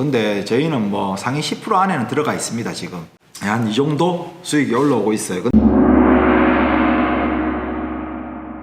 근데 저희는 뭐 상위 10% 안에는 들어가 있습니다, 지금. 한 이 정도 수익이 올라오고 있어요. 근-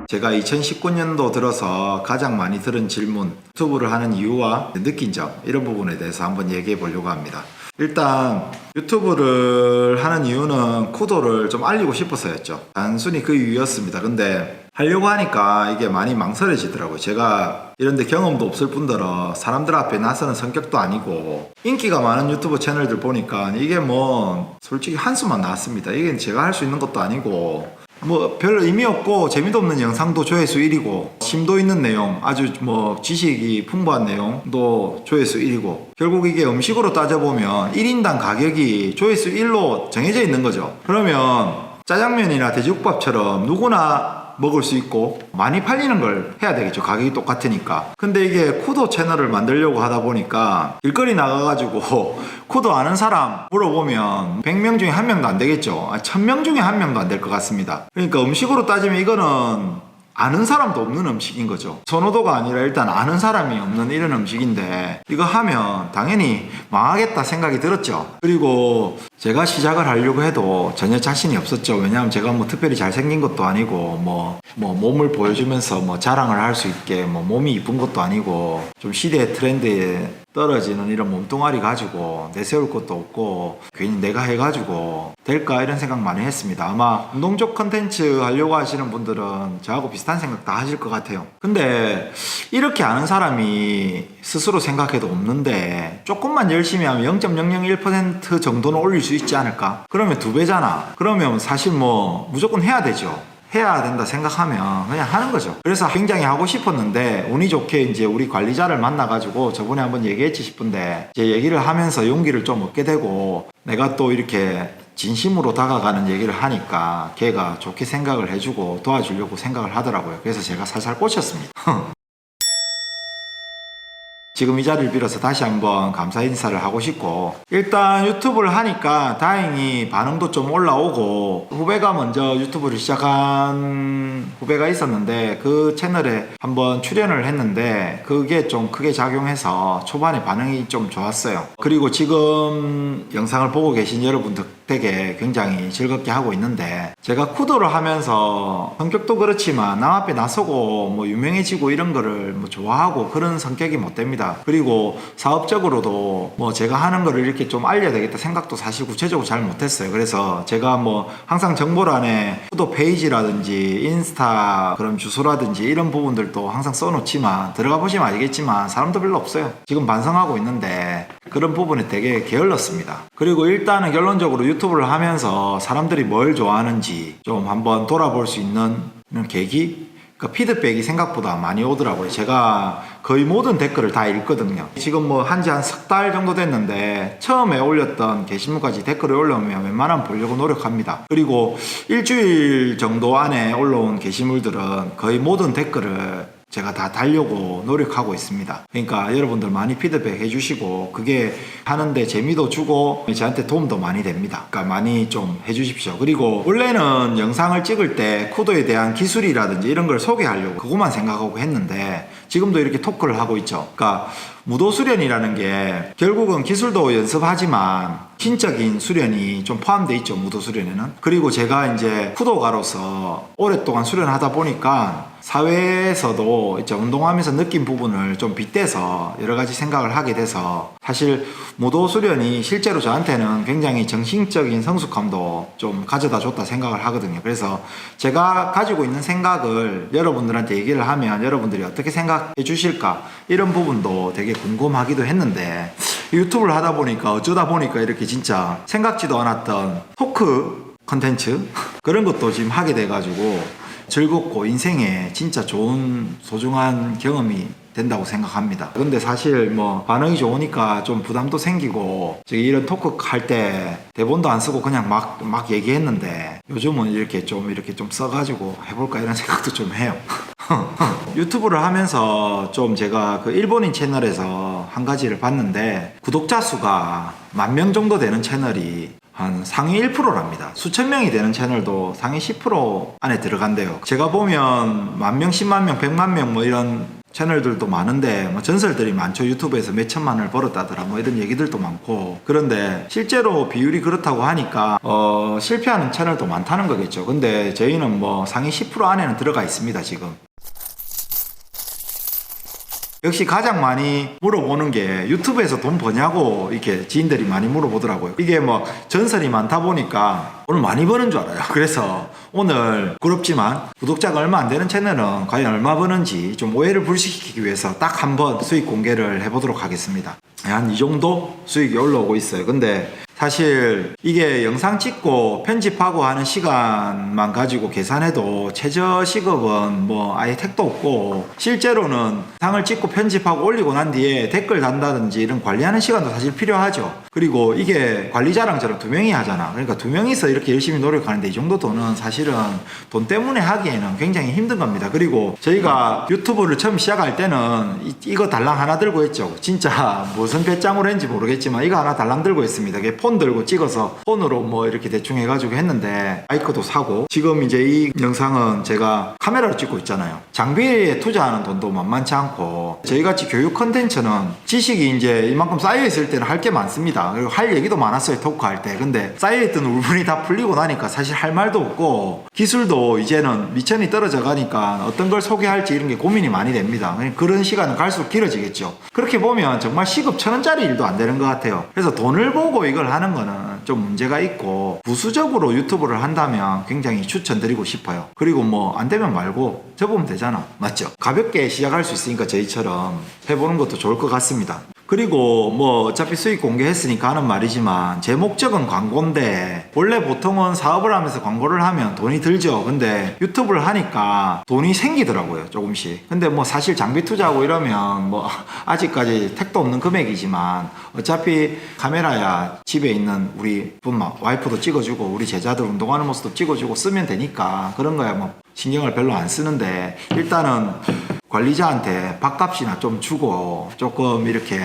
제가 2019년도 들어서 가장 많이 들은 질문, 유튜브를 하는 이유와 느낀 점, 이런 부분에 대해서 한번 얘기해 보려고 합니다. 일단 유튜브를 하는 이유는 쿠도를 좀 알리고 싶어서였죠. 단순히 그 이유였습니다. 근데 하려고 하니까 이게 많이 망설여지더라고요. 제가 이런데 경험도 없을 뿐더러 사람들 앞에 나서는 성격도 아니고 인기가 많은 유튜브 채널들 보니까 이게 뭐 솔직히 한숨만 나왔습니다. 이게 제가 할 수 있는 것도 아니고 뭐 별로 의미 없고 재미도 없는 영상도 조회수 1위고 심도 있는 내용 아주 뭐 지식이 풍부한 내용도 조회수 1위고 결국 이게 음식으로 따져보면 1인당 가격이 조회수 1로 정해져 있는 거죠 그러면 짜장면이나 돼지국밥처럼 누구나 먹을 수 있고 많이 팔리는 걸 해야 되겠죠 가격이 똑같으니까 근데 이게 쿠도 채널을 만들려고 하다 보니까 일거리 나가가지고 쿠도 아는 사람 물어보면 100명 중에 한 명도 안 되겠죠 1000명 중에 한 명도 안 될 것 같습니다 그러니까 음식으로 따지면 이거는 아는 사람도 없는 음식인 거죠. 선호도가 아니라 일단 아는 사람이 없는 이런 음식인데 이거 하면 당연히 망하겠다 생각이 들었죠. 그리고 제가 시작을 하려고 해도 전혀 자신이 없었죠. 왜냐하면 제가 뭐 특별히 잘생긴 것도 아니고 뭐, 뭐 몸을 보여주면서 뭐 자랑을 할 수 있게 뭐 몸이 이쁜 것도 아니고 좀 시대의 트렌드에 떨어지는 이런 몸뚱아리 가지고 내세울 것도 없고 괜히 내가 해가지고 될까 이런 생각 많이 했습니다. 아마 운동적 컨텐츠 하려고 하시는 분들은 저하고 비슷한 생각 다 하실 것 같아요. 근데 이렇게 아는 사람이 스스로 생각해도 없는데 조금만 열심히 하면 0.001% 정도는 올릴 수 있지 않을까? 그러면 두 배잖아. 그러면 사실 뭐 무조건 해야 되죠. 해야 된다 생각하면 그냥 하는 거죠. 그래서 굉장히 하고 싶었는데 운이 좋게 이제 우리 관리자를 만나가지고 저번에 한번 얘기했지 싶은데 이제 얘기를 하면서 용기를 좀 얻게 되고 내가 또 이렇게 진심으로 다가가는 얘기를 하니까 걔가 좋게 생각을 해주고 도와주려고 생각을 하더라고요. 그래서 제가 살살 꽂혔습니다. 지금 이 자리를 빌어서 다시 한번 감사 인사를 하고 싶고 일단 유튜브를 하니까 다행히 반응도 좀 올라오고 후배가 먼저 유튜브를 시작한 후배가 있었는데 그 채널에 한번 출연을 했는데 그게 좀 크게 작용해서 초반에 반응이 좀 좋았어요 그리고 지금 영상을 보고 계신 여러분들 덕에 굉장히 즐겁게 하고 있는데 제가 쿠도를 하면서 성격도 그렇지만 남 앞에 나서고 뭐 유명해지고 이런 거를 뭐 좋아하고 그런 성격이 못 됩니다. 그리고 사업적으로도 뭐 제가 하는 거를 이렇게 좀 알려야 되겠다 생각도 사실 구체적으로 잘 못했어요. 그래서 제가 뭐 항상 정보란에 쿠도 페이지라든지 인스타 그런 주소라든지 이런 부분들도 항상 써놓지만 들어가 보시면 알겠지만 사람도 별로 없어요. 지금 반성하고 있는데 그런 부분이 되게 게을렀습니다. 그리고 일단은 결론적으로 유튜브를 하면서 사람들이 뭘 좋아하는지 좀 한번 돌아볼 수 있는 계기? 그 피드백이 생각보다 많이 오더라고요. 제가 거의 모든 댓글을 다 읽거든요. 지금 뭐 한지 한 석 달 정도 됐는데 처음에 올렸던 게시물까지 댓글을 올려오면 웬만하면 보려고 노력합니다. 그리고 일주일 정도 안에 올라온 게시물들은 거의 모든 댓글을 제가 다 달려고 노력하고 있습니다. 그러니까 여러분들 많이 피드백 해주시고 그게 하는데 재미도 주고 저한테 도움도 많이 됩니다. 그러니까 많이 좀 해주십시오. 그리고 원래는 영상을 찍을 때 쿠도에 대한 기술이라든지 이런 걸 소개하려고 그것만 생각하고 했는데 지금도 이렇게 토크를 하고 있죠. 그러니까 무도 수련이라는 게 결국은 기술도 연습하지만 신적인 수련이 좀 포함되어 있죠. 무도 수련에는. 그리고 제가 이제 쿠도가로서 오랫동안 수련하다 보니까 사회에서도 이제 운동하면서 느낀 부분을 좀 빗대서 여러 가지 생각을 하게 돼서 사실 무도 수련이 실제로 저한테는 굉장히 정신적인 성숙함도 좀 가져다 줬다 생각을 하거든요. 그래서 제가 가지고 있는 생각을 여러분들한테 얘기를 하면 여러분들이 어떻게 생각 해 주실까 이런 부분도 되게 궁금하기도 했는데 유튜브를 하다 보니까 어쩌다 보니까 이렇게 진짜 생각지도 않았던 토크 컨텐츠 그런 것도 지금 하게 돼가지고 즐겁고 인생에 진짜 좋은 소중한 경험이 된다고 생각합니다. 근데 사실 뭐 반응이 좋으니까 좀 부담도 생기고 저기 이런 토크 할 때 대본도 안 쓰고 그냥 막 막 얘기했는데 요즘은 이렇게 좀 이렇게 좀 써가지고 해볼까 이런 생각도 좀 해요. 유튜브를 하면서 좀 제가 그 일본인 채널에서 한 가지를 봤는데 구독자 수가 만 명 정도 되는 채널이 한 상위 1%랍니다. 수천 명이 되는 채널도 상위 10% 안에 들어간대요. 제가 보면 만 명, 10만 명, 100만 명 뭐 이런 채널들도 많은데 뭐 전설들이 많죠 유튜브에서 몇 천만 원을 벌었다더라 뭐 이런 얘기들도 많고 그런데 실제로 비율이 그렇다고 하니까 어 실패하는 채널도 많다는 거겠죠 근데 저희는 뭐 상위 10% 안에는 들어가 있습니다 지금 역시 가장 많이 물어보는 게 유튜브에서 돈 버냐고 이렇게 지인들이 많이 물어보더라고요. 이게 뭐 전설이 많다 보니까 오늘 많이 버는 줄 알아요. 그래서 오늘 부럽지만 구독자가 얼마 안 되는 채널은 과연 얼마 버는지 좀 오해를 불식시키기 위해서 딱 한 번 수익 공개를 해보도록 하겠습니다. 한 이 정도 수익이 올라오고 있어요. 근데 사실 이게 영상 찍고 편집하고 하는 시간만 가지고 계산해도 최저 시급은 뭐 아예 택도 없고 실제로는 상을 찍고 편집하고 올리고 난 뒤에 댓글 단다든지 이런 관리하는 시간도 사실 필요하죠. 그리고 이게 관리자랑 저랑 두 명이 하잖아. 그러니까 두 명이서 이렇게 열심히 노력하는데 이 정도 돈은 사실은 돈 때문에 하기에는 굉장히 힘든 겁니다. 그리고 저희가 유튜브를 처음 시작할 때는 이, 이거 달랑 하나 들고 했죠. 진짜 무슨 배짱으로 했는지 모르겠지만 이거 하나 달랑 들고 했습니다. 이게 폰 들고 찍어서 폰으로 뭐 이렇게 대충 해가지고 했는데 마이크도 사고 지금 이제 이 영상은 제가 카메라로 찍고 있잖아요. 장비에 투자하는 돈도 만만치 않고 저희 같이 교육 컨텐츠는 지식이 이제 이만큼 쌓여 있을 때는 할 게 많 습니다. 그리고 할 얘기도 많았어요 토크 할 때. 근데 쌓여 있던 울분이 다 풀리고 나니까 사실 할 말도 없고 기술도 이제는 미천이 떨어져 가니까 어떤 걸 소개할지 이런 게 고민이 많이 됩니다. 그런 시간은 갈수록 길어지겠죠. 그렇게 보면 정말 시급 천 원짜리 일도 안 되는 것 같아요. 그래서 돈을 보고 이걸 하는 거는 좀 문제가 있고 부수적으로 유튜브를 한다면 굉장히 추천드리고 싶어요. 그리고 뭐 안 되면 말고 접으면 되잖아. 맞죠? 가볍게 시작할 수 있으니까 저희처럼 해보는 것도 좋을 것 같습니다. 그리고 뭐 어차피 수익 공개했으니까 하는 말이지만 제 목적은 광고인데 원래 보통은 사업을 하면서 광고를 하면 돈이 들죠. 근데 유튜브를 하니까 돈이 생기더라고요. 조금씩. 근데 뭐 사실 장비 투자하고 이러면 뭐 아직까지 택도 없는 금액이지만 어차피 카메라야 집에 있는 우리 분마 와이프도 찍어주고 우리 제자들 운동하는 모습도 찍어주고 쓰면 되니까 그런 거야 뭐 신경을 별로 안 쓰는데 일단은 관리자한테 밥값이나 좀 주고 조금 이렇게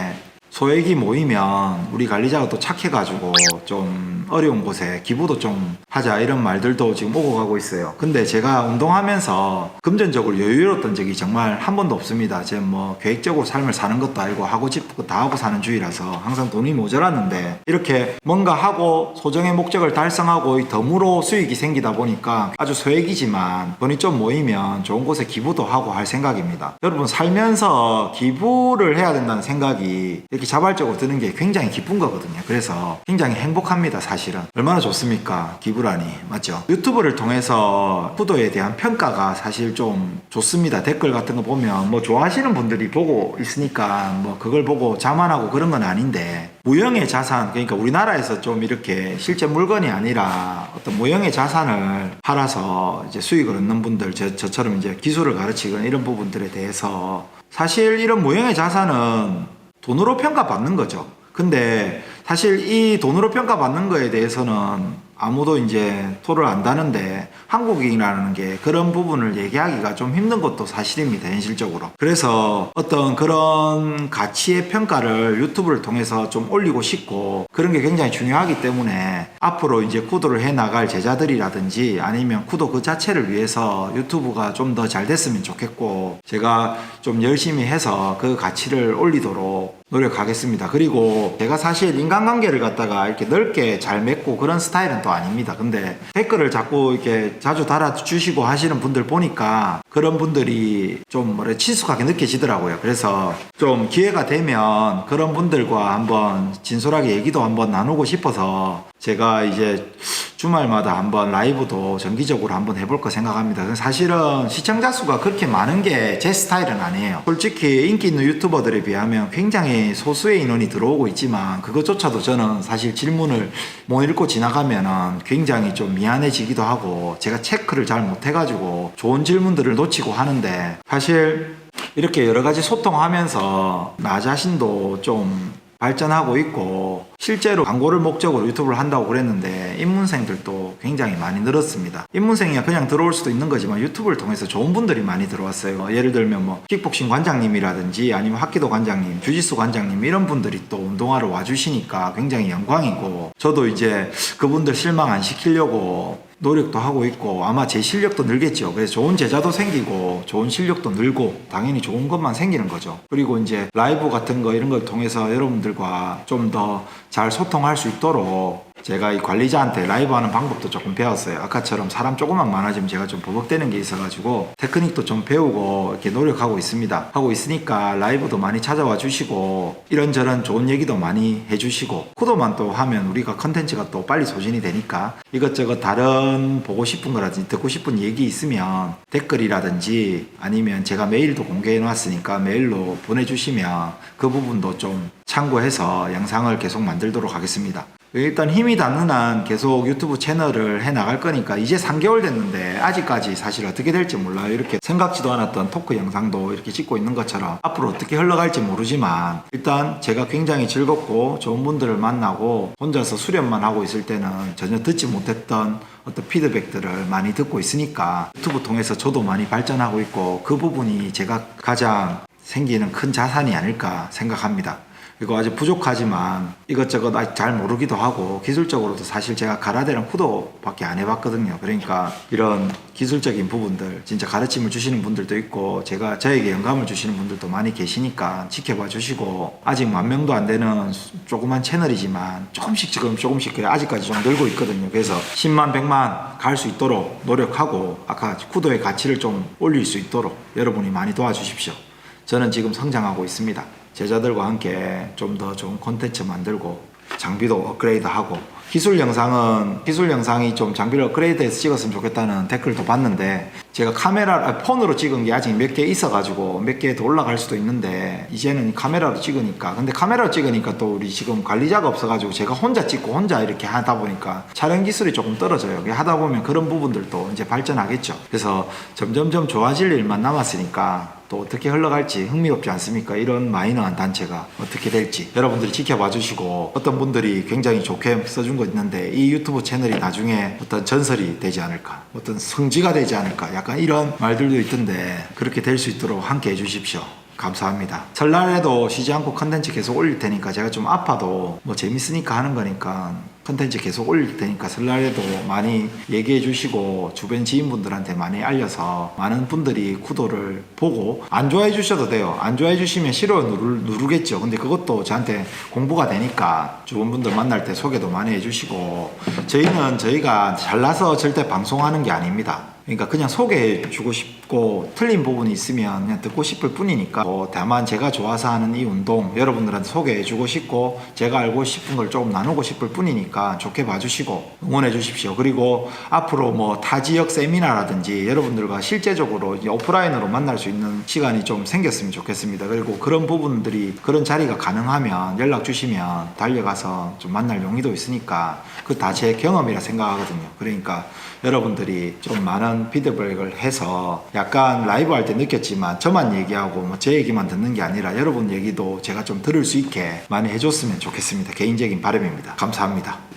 소액이 모이면 우리 관리자가 또 착해가지고 좀 어려운 곳에 기부도 좀 하자 이런 말들도 지금 오고 가고 있어요. 근데 제가 운동하면서 금전적으로 여유로웠던 적이 정말 한 번도 없습니다. 제가 뭐 계획적으로 삶을 사는 것도 아니고 하고 거다 하고 사는 주의라서 항상 돈이 모자랐는데 이렇게 뭔가 하고 소정의 목적을 달성하고 이 덤으로 수익이 생기다 보니까 아주 소액이지만 돈이 좀 모이면 좋은 곳에 기부도 하고 할 생각입니다. 여러분 살면서 기부를 해야 된다는 생각이 이렇게 자발적으로 드는 게 굉장히 기쁜 거거든요. 그래서 굉장히 행복합니다. 사실 은 얼마나 좋습니까? 기부라니 맞죠? 유튜브를 통해서 구도에 대한 평가가 사실 좀 좋습니다. 댓글 같은 거 보면 뭐 좋아하시는 분들이 보고 있으니까 뭐 그걸 보고 자만하고 그런 건 아닌데 무형의 자산 그러니까 우리나라에서 좀 이렇게 실제 물건이 아니라 어떤 무형의 자산을 팔아서 이제 수익을 얻는 분들 저, 저처럼 이제 기술을 가르치거나 이런 부분들에 대해서 사실 이런 무형의 자산은 돈으로 평가받는 거죠. 근데 사실 이 돈으로 평가받는 거에 대해서는 아무도 이제 토를 안 다는데 한국인이라는 게 그런 부분을 얘기하기가 좀 힘든 것도 사실입니다 현실적으로. 그래서 어떤 그런 가치의 평가를 유튜브를 통해서 좀 올리고 싶고 그런 게 굉장히 중요하기 때문에 앞으로 이제 구도를 해 나갈 제자들이라든지 아니면 구도 그 자체를 위해서 유튜브가 좀 더 잘 됐으면 좋겠고 제가 좀 열심히 해서 그 가치를 올리도록 노력하겠습니다. 그리고 제가 사실 인간관계를 갖다가 이렇게 넓게 잘 맺고 그런 스타일은 또 아닙니다. 근데 댓글을 자꾸 이렇게 자주 달아주시고 하시는 분들 보니까 그런 분들이 좀 뭐래 친숙하게 느껴지더라고요. 그래서 좀 기회가 되면 그런 분들과 한번 진솔하게 얘기도 한번 나누고 싶어서 제가 이제 주말마다 한번 라이브도 정기적으로 한번 해볼까 생각합니다. 사실은 시청자 수가 그렇게 많은 게 제 스타일은 아니에요. 솔직히 인기 있는 유튜버들에 비하면 굉장히 소수의 인원이 들어오고 있지만 그것조차도 저는 사실 질문을 못 읽고 지나가면은 굉장히 좀 미안해지기도 하고 제가 체크를 잘 못해가지고 좋은 질문들을 놓 치고 하는데 사실 이렇게 여러 가지 소통하면서 나 자신도 좀 발전하고 있고 실제로 광고를 목적으로 유튜브를 한다고 그랬는데 입문생들도 굉장히 많이 늘었습니다. 입문생이야 그냥 들어올 수도 있는 거지만 유튜브를 통해서 좋은 분들이 많이 들어왔어요. 예를 들면 뭐 킥복싱 관장님이라든지 아니면 학기도 관장님, 주짓수 관장님 이런 분들이 또 운동하러 와주시니까 굉장히 영광이고 저도 이제 그분들 실망 안 시키려고 노력도 하고 있고 아마 제 실력도 늘겠죠. 그래서 좋은 제자도 생기고 좋은 실력도 늘고 당연히 좋은 것만 생기는 거죠. 그리고 이제 라이브 같은 거 이런 걸 통해서 여러분들과 좀 더잘 소통할 수 있도록 제가 이 관리자한테 라이브 하는 방법도 조금 배웠어요. 아까처럼 사람 조금만 많아지면 제가 좀 버벅대는 게 있어가지고 테크닉도 좀 배우고 이렇게 노력하고 있습니다. 하고 있으니까 라이브도 많이 찾아와 주시고 이런저런 좋은 얘기도 많이 해주시고 구도만 또 하면 우리가 컨텐츠가 또 빨리 소진이 되니까 이것저것 다른 보고 싶은 거라든지 듣고 싶은 얘기 있으면 댓글이라든지 아니면 제가 메일도 공개해 놨으니까 메일로 보내주시면 그 부분도 좀 참고해서 영상을 계속 만들도록 하겠습니다. 일단 힘이 닿는 한 계속 유튜브 채널을 해 나갈 거니까 이제 3개월 됐는데 아직까지 사실 어떻게 될지 몰라요. 이렇게 생각지도 않았던 토크 영상도 이렇게 찍고 있는 것처럼 앞으로 어떻게 흘러갈지 모르지만 일단 제가 굉장히 즐겁고 좋은 분들을 만나고 혼자서 수련만 하고 있을 때는 전혀 듣지 못했던 어떤 피드백들을 많이 듣고 있으니까 유튜브 통해서 저도 많이 발전하고 있고 그 부분이 제가 가장 생기는 큰 자산이 아닐까 생각합니다. 그리고 아직 부족하지만 이것저것 아직 잘 모르기도 하고 기술적으로도 사실 제가 가라데랑 쿠도밖에 안 해봤거든요. 그러니까 이런 기술적인 부분들 진짜 가르침을 주시는 분들도 있고 제가 저에게 영감을 주시는 분들도 많이 계시니까 지켜봐 주시고 아직 만 명도 안 되는 수- 조그만 채널이지만 조금씩 지금 조금씩 그래 아직까지 좀 늘고 있거든요. 그래서 10만 100만 갈 수 있도록 노력하고 아까 쿠도의 가치를 좀 올릴 수 있도록 여러분이 많이 도와주십시오. 저는 지금 성장하고 있습니다. 제자들과 함께 좀 더 좋은 콘텐츠 만들고 장비도 업그레이드하고 기술 영상은 기술 영상이 좀 장비를 업그레이드해서 찍었으면 좋겠다는 댓글도 봤는데 제가 카메라 아, 폰으로 찍은 게 아직 몇 개 있어가지고 몇 개 더 올라갈 수도 있는데 이제는 카메라로 찍으니까 근데 카메라로 찍으니까 또 우리 지금 관리자가 없어가지고 제가 혼자 찍고 혼자 이렇게 하다 보니까 촬영 기술이 조금 떨어져요. 하다 보면 그런 부분들도 이제 발전하겠죠. 그래서 점점점 좋아질 일만 남았으니까 또 어떻게 흘러갈지 흥미롭지 않습니까? 이런 마이너한 단체가 어떻게 될지 여러분들이 지켜봐 주시고 어떤 분들이 굉장히 좋게 써준 거 있는데 이 유튜브 채널이 나중에 어떤 전설이 되지 않을까 어떤 성지가 되지 않을까 약간 이런 말들도 있던데 그렇게 될 수 있도록 함께 해주십시오. 감사합니다. 설날에도 쉬지 않고 컨텐츠 계속 올릴 테니까 제가 좀 아파도 뭐 재밌으니까 하는 거니까 컨텐츠 계속 올릴 테니까 설날에도 많이 얘기해 주시고 주변 지인분들한테 많이 알려서 많은 분들이 구도를 보고 안 좋아해 주셔도 돼요. 안 좋아해 주시면 싫어 누르, 누르겠죠. 근데 그것도 저한테 공부가 되니까 주변 분들 만날 때 소개도 많이 해 주시고 저희는 저희가 잘나서 절대 방송하는 게 아닙니다. 그러니까 그냥 소개해 주고 싶고 틀린 부분이 있으면 그냥 듣고 싶을 뿐이니까. 뭐 다만 제가 좋아서 하는 이 운동 여러분들한테 소개해 주고 싶고 제가 알고 싶은 걸 조금 나누고 싶을 뿐이니까 좋게 봐주시고 응원해 주십시오. 그리고 앞으로 뭐 타 지역 세미나라든지 여러분들과 실제적으로 오프라인으로 만날 수 있는 시간이 좀 생겼으면 좋겠습니다. 그리고 그런 부분들이 그런 자리가 가능하면 연락 주시면 달려 가서 좀 만날 용의도 있으니까 그 다 제 경험이라 생각하거든요 그러니까 여러분들이 좀 많은 피드백을 해서 약간 라이브 할 때 느꼈지만 저만 얘기하고 뭐 제 얘기만 듣는 게 아니라 여러분 얘기도 제가 좀 들을 수 있게 많이 해줬으면 좋겠습니다. 개인적인 바람입니다. 감사합니다.